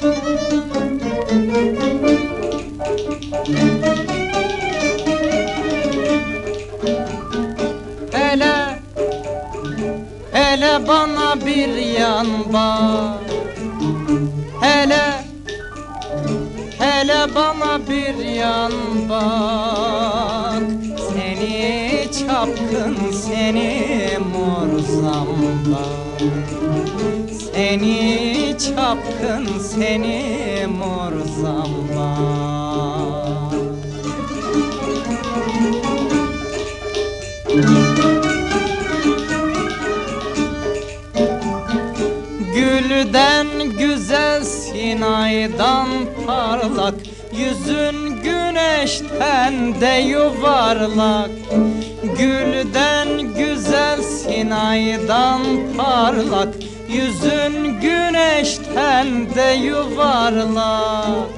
Hele Hele bana bir yan bak Hele Hele bana bir yan bak çapkın seni mor zamba. Seni çapkın seni mor zamba. Gülden güzelsin aydan parlak Yüzün güneşten de yuvarlak. Gülden güzelsin aydan parlak. Yüzün güneşten de yuvarlak.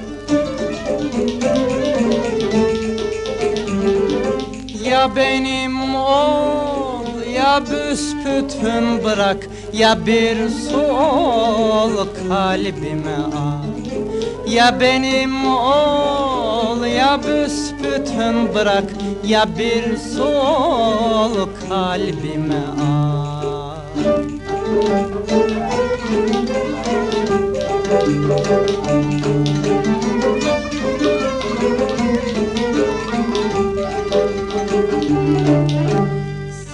Ya benim ol ya büsbütün bırak. Ya bir sol kalbime al Ya benim ol ya büsbütün bırak Ya bir sol kalbime al.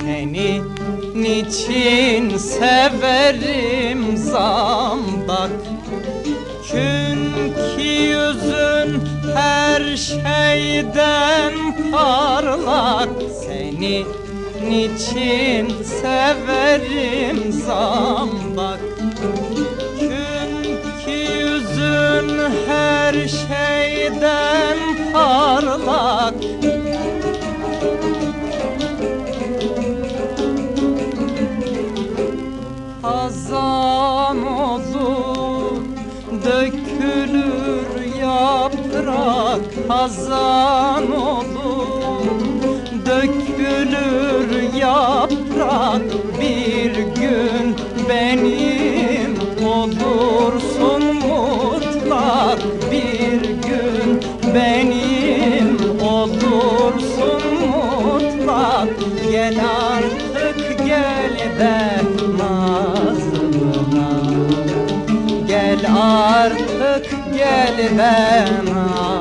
Seni niçin severim zambak her şeyden parlak Seni niçin severim zambak yaprak Hazan olur. Dökülür yaprak Bir gün benim olursun mutlak. Bir gün benim olursun mutlak. Gel artık gel de nazlına. Gel artık gel de